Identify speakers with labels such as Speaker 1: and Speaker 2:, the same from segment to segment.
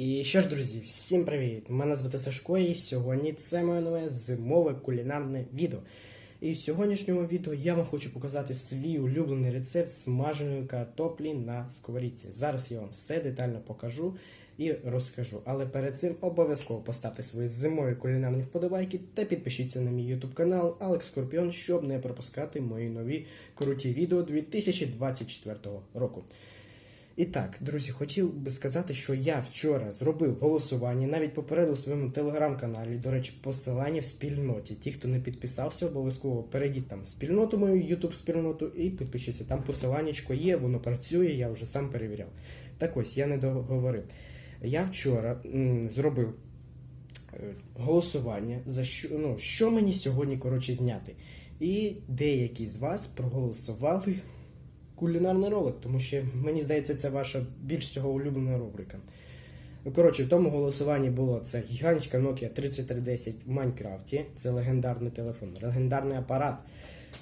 Speaker 1: І що ж, друзі, всім привіт! Мене звати Сашко, і сьогодні це моє нове зимове кулінарне відео. І в сьогоднішньому відео я вам хочу показати свій улюблений рецепт смаженої картоплі на сковорідці. Зараз я вам все детально покажу і розкажу. Але перед цим обов'язково поставте свої зимові кулінарні вподобайки та підпишіться на мій YouTube канал Алекс Скорпіон, щоб не пропускати мої нові круті відео 2024 року. І так, друзі, хотів би сказати, що я вчора зробив голосування, навіть попередив у своєму телеграм-каналі, до речі, посилання в спільноті. Ті, хто не підписався, обов'язково перейдіть там в спільноту, мою YouTube спільноту і підпишіться. Там посиланнячко є, воно працює, я вже сам перевіряв. Так ось, я не договорив. Я вчора м, зробив е, голосування, за що, ну, що мені сьогодні коротше зняти. І деякі з вас проголосували кулінарний ролик, тому що мені здається, це ваша більш всього улюблена рубрика. Ну, коротше, в тому голосуванні було це гігантська Nokia 3310 в Майнкрафті, це легендарний телефон, легендарний апарат,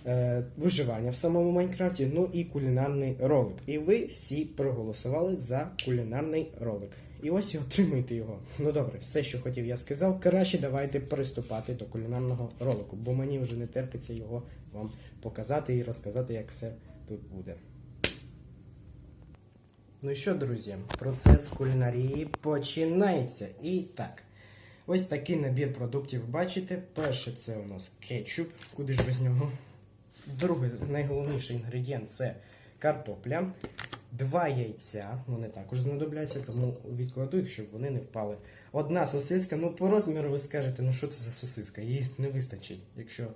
Speaker 1: е, виживання в самому Майнкрафті, ну і кулінарний ролик. І ви всі проголосували за кулінарний ролик. І ось і отримуйте його. Ну добре, все, що хотів, я сказав. Краще давайте приступати до кулінарного ролику, бо мені вже не терпиться його вам показати і розказати, як все тут буде. Ну що, друзі, процес кулінарії починається. І так, ось такий набір продуктів бачите. Перше це у нас кетчуп, куди ж без нього. Другий найголовніший інгредієнт це картопля. Два яйця, вони також знадобляться, тому відкладу їх, щоб вони не впали. Одна сосиска, ну по розміру ви скажете, ну що це за сосиска? Її не вистачить, якщо.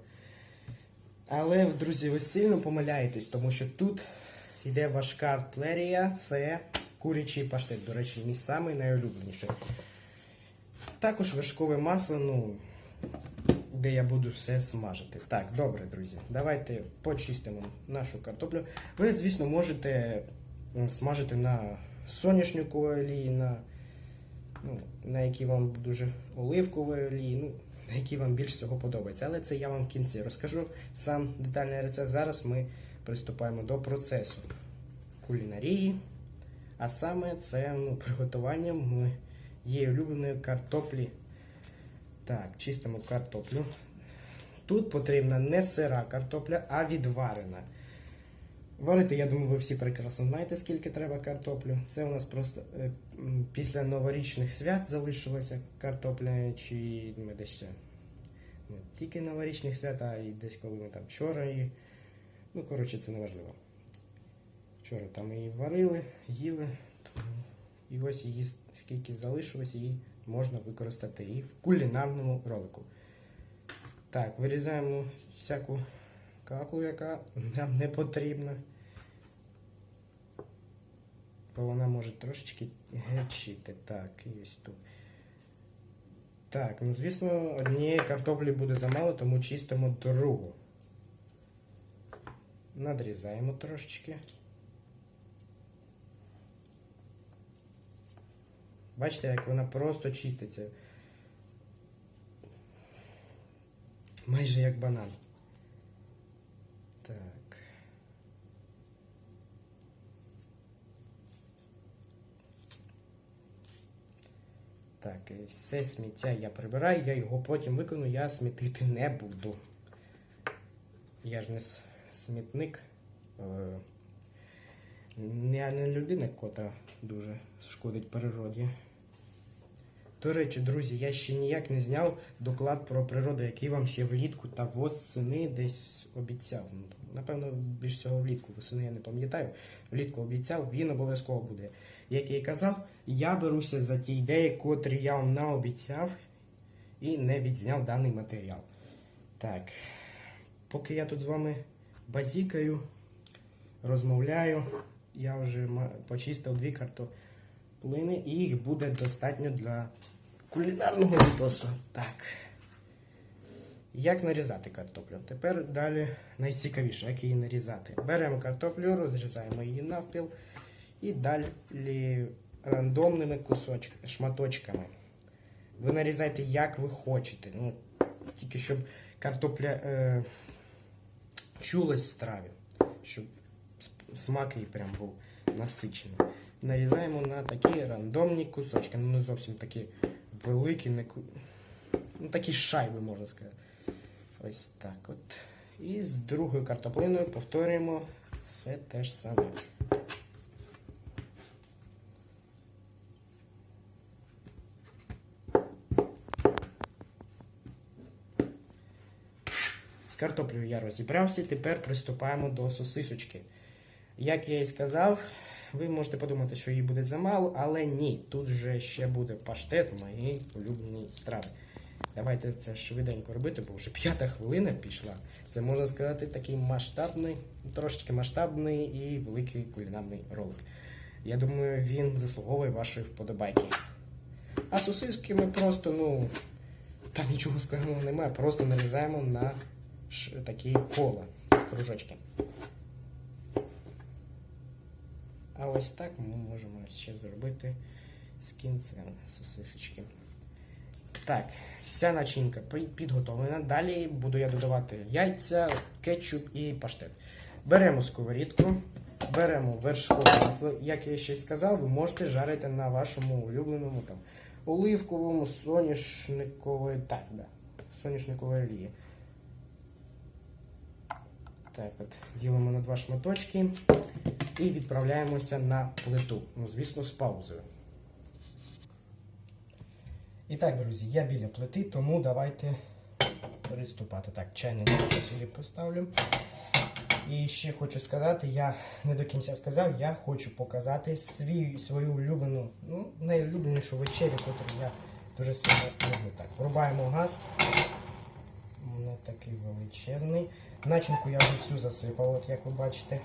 Speaker 1: Але, друзі, ви сильно помиляєтесь, тому що тут йде важка артилерія, це курячий паштет. До речі, мій самий найулюбленіший. Також вершкове масло, ну, де я буду все смажити. Так, добре, друзі, давайте почистимо нашу картоплю. Ви, звісно, можете смажити на соняшнику олії, на, ну, на якій вам дуже оливкової олії, ну, на якій вам більш всього подобається. Але це я вам в кінці розкажу сам детальний рецепт. Зараз ми приступаємо до процесу кулінарії. А саме це ну, приготування моєї улюбленої картоплі. Так, чистимо картоплю. Тут потрібна не сира картопля, а відварена. Варити, я думаю, ви всі прекрасно знаєте, скільки треба картоплю. Це у нас просто е, після новорічних свят залишилася картопля, чи ми десь ще не тільки новорічних свят, а і десь коли ми там вчора її. Ну, коротше, це не важливо. Вчора там її варили, їли. І ось її скільки залишилось, її можна використати і в кулінарному ролику. Так, вирізаємо всяку каку, яка нам не потрібна. Бо вона може трошечки гечити. Так, ось тут. Так, ну звісно, однієї картоплі буде замало, тому чистимо другу. Надрізаємо трошечки. Бачите, як вона просто чиститься. Майже як банан. Так. Так, все сміття я прибираю, я його потім виконую, я смітити не буду. Я ж не смітник. Е, Я не людина, котра дуже шкодить природі. До речі, друзі, я ще ніяк не зняв доклад про природу, який вам ще влітку та восени десь обіцяв. Ну, Напевно, більш всього влітку. Восени я не пам'ятаю. Влітку обіцяв, він обов'язково буде. Як я і казав, я беруся за ті ідеї, котрі я вам наобіцяв і не відзняв даний матеріал. Так, поки я тут з вами базікаю, розмовляю, я вже почистив дві картоплини і їх буде достатньо для кулінарного відосу. Так. Як нарізати картоплю? Тепер далі найцікавіше, як її нарізати. Беремо картоплю, розрізаємо її навпіл і далі рандомними кусочками, шматочками. Ви нарізайте як ви хочете. Ну, тільки щоб картопля е, чулась в страві, щоб смак її прям був насичений. нарізаємо на такі рандомні кусочки. Ну, не зовсім такі великі, не ку... ну, такі шайби, можна сказати. Ось так от. І з другою картоплиною повторюємо все те ж саме. Картоплею я розібрався, тепер приступаємо до сосисочки. Як я і сказав, ви можете подумати, що її буде замало, але ні. Тут же ще буде паштет моєї улюбленої страви. Давайте це швиденько робити, бо вже п'ята хвилина пішла. Це можна сказати такий масштабний, трошечки масштабний і великий кулінарний ролик. Я думаю, він заслуговує вашої вподобайки. А сосиски ми просто, ну, там нічого складного немає, просто нарізаємо на такі кола, кружочки. А ось так ми можемо ще зробити з кінцем сосисочки. Так, вся начинка підготовлена. Далі буду я додавати яйця, кетчуп і паштет. Беремо сковорідку, беремо вершкове масло. Як я ще й сказав, ви можете жарити на вашому улюбленому там оливковому, соняшникової, так, да, соняшникової олії. Так, от, ділимо на два шматочки і відправляємося на плиту. Ну, звісно, з паузою. І так, друзі, я біля плити, тому давайте приступати. Так, чайник я сюди поставлю. І ще хочу сказати, я не до кінця сказав, я хочу показати свій, свою улюблену, ну, найулюбленішу вечерю, яку я дуже сильно люблю. Так, врубаємо газ. Не такий величезний. Начинку я вже всю засипав, от як ви бачите.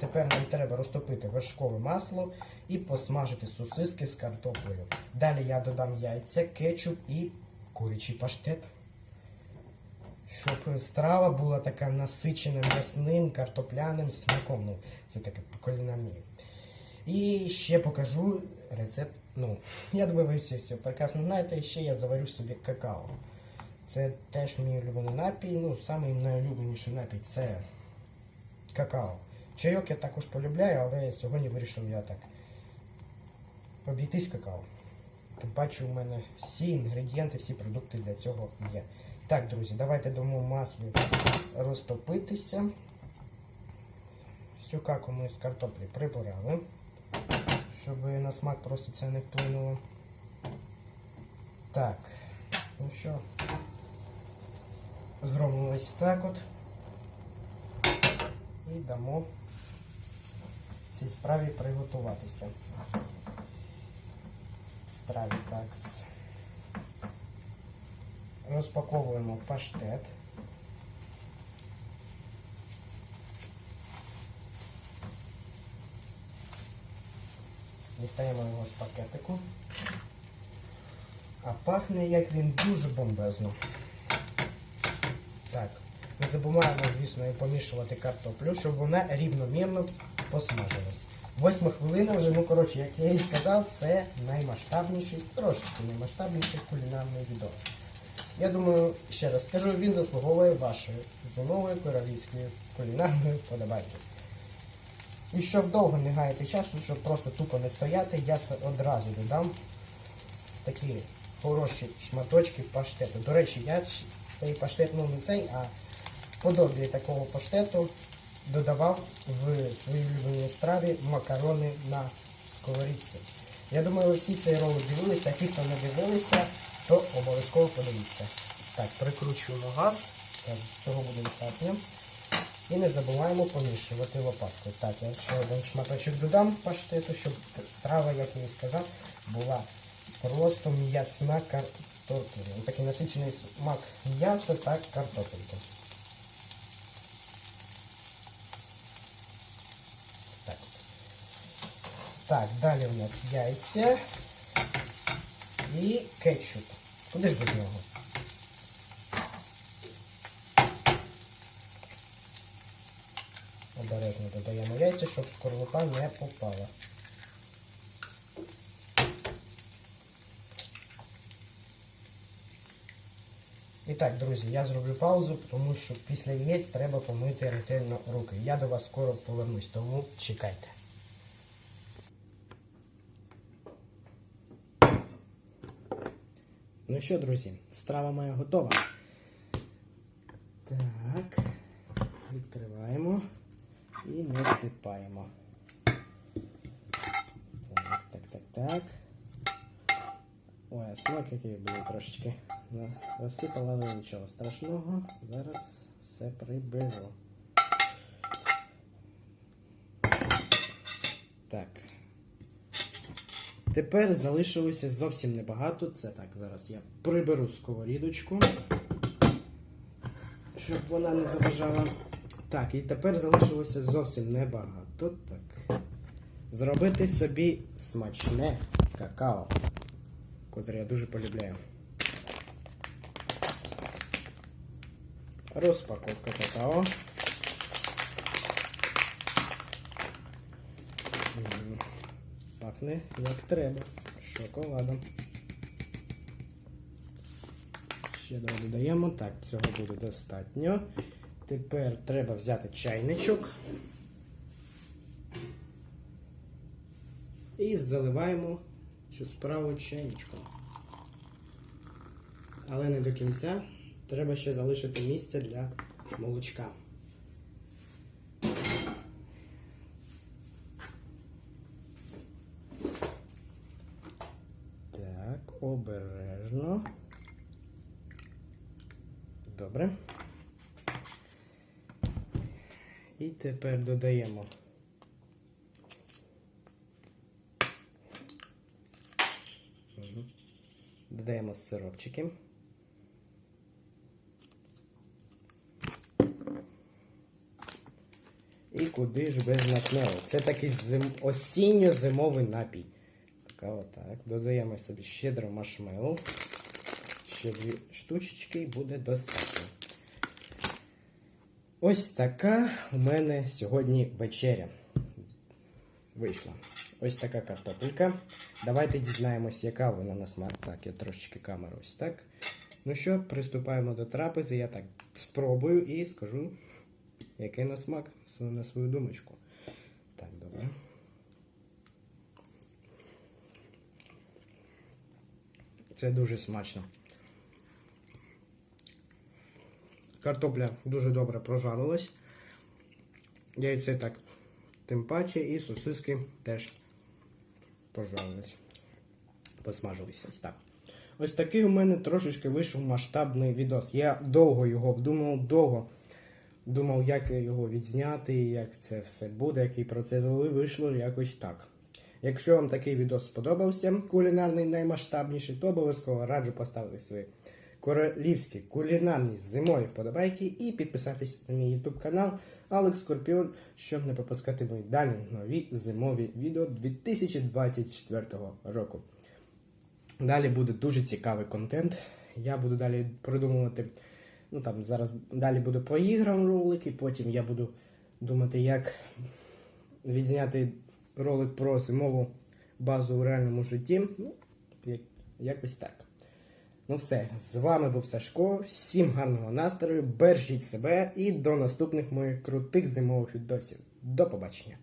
Speaker 1: Тепер нам треба розтопити вершкове масло і посмажити сосиски з картоплею. Далі я додам яйця, кетчуп і курячий паштет. Щоб страва була така насичена м'ясним картопляним смаком. Ну, це таке кулінарні. І ще покажу рецепт. Ну, я думаю, ви всі все прекрасно знаєте. І ще я заварю собі какао. Це теж мій улюблений напій. Ну, самий найулюбленіший напій це какао. Чайок я також полюбляю, але сьогодні вирішив я так обійтись какао. Тим паче у мене всі інгредієнти, всі продукти для цього є. Так, друзі, давайте дамо маслу розтопитися. Всю каку ми з картоплі прибирали, щоб на смак просто це не вплинуло. Так, ну що, зробимо ось так от. І дамо цій справі приготуватися. Страві так. Розпаковуємо паштет. Дістаємо його з пакетику. А пахне як він дуже бомбезно. Не забуваємо, звісно, і помішувати картоплю, щоб вона рівномірно посмажилась. Восьма хвилина вже, ну коротше, як я і сказав, це наймасштабніший, трошечки наймасштабніший кулінарний відос. Я думаю, ще раз скажу, він заслуговує вашої зимової королівської кулінарної вподобайки. І щоб довго не гаяти часу, щоб просто тупо не стояти, я одразу додам такі хороші шматочки паштету. До речі, я цей паштет, ну не цей, а подобі такого паштету додавав в своїй улюбленій страві макарони на сковорідці. Я думаю, всі цей ролик дивилися, а ті, хто не дивилися, то обов'язково подивіться. Так, прикручуємо газ, так, цього буде достатньо. І не забуваємо помішувати лопаткою. Так, я ще один шматочок додам паштету, щоб страва, як я і сказав, була просто м'ясна картопля. Такий насичений смак м'яса та картопельки. Ось Так, от. Так, далі у нас яйця і кетчуп. Куди ж без нього? Обережно додаємо яйця, щоб скорлупа не попала. І так, друзі, я зроблю паузу, тому що після яєць треба помити ретельно руки. Я до вас скоро повернусь, тому чекайте. Ну що, друзі, страва моя готова. Так, відкриваємо і насипаємо. Так, так, так, так. Ой, смак який буде трошечки. Розсипала, але нічого страшного. Зараз все приберу. Так. Тепер залишилося зовсім небагато. Це так, зараз я приберу сковорідочку, щоб вона не заважала. Так, і тепер залишилося зовсім небагато. Так. Зробити собі смачне какао, котре я дуже полюбляю. Розпаковка какао. М, Пахне як треба. Шоколадом. Ще давай додаємо. Так, цього буде достатньо. Тепер треба взяти чайничок. І заливаємо цю справу чайничком. Але не до кінця. Треба ще залишити місце для молочка. Так, обережно. Добре. І тепер додаємо. Додаємо сиропчики. І куди ж без натмелу. Це такий зим... осінньо-зимовий напій. Така отак. Додаємо собі щедро маршмеллоу. Ще дві штучечки і буде достатньо. Ось така у мене сьогодні вечеря. Вийшла. Ось така картопелька. Давайте дізнаємось, яка вона на смак. Так, я трошечки камеру ось так. Ну що, приступаємо до трапези. Я так спробую і скажу, який на смак на свою думочку. Так, добре. Це дуже смачно. Картопля дуже добре прожарилась. Яйце так тим паче і сосиски теж пожарились. Посмажилися. Ось так. Ось такий у мене трошечки вийшов масштабний відос. Я довго його обдумував, довго думав, як його відзняти, як це все буде, який процес, але вийшло якось так. Якщо вам такий відос сподобався, кулінарний наймасштабніший, то обов'язково раджу поставити свої королівські кулінарні зимові вподобайки і підписатись на мій YouTube канал Алекс Скорпіон, щоб не пропускати мої далі нові зимові відео 2024 року. Далі буде дуже цікавий контент. Я буду далі придумувати. Ну там зараз далі буде по іграм ролики, потім я буду думати, як відзняти ролик про зимову базу у реальному житті. Ну, якось так. Ну все, з вами був Сашко. Всім гарного настрою, бережіть себе і до наступних моїх крутих зимових відосів. До побачення!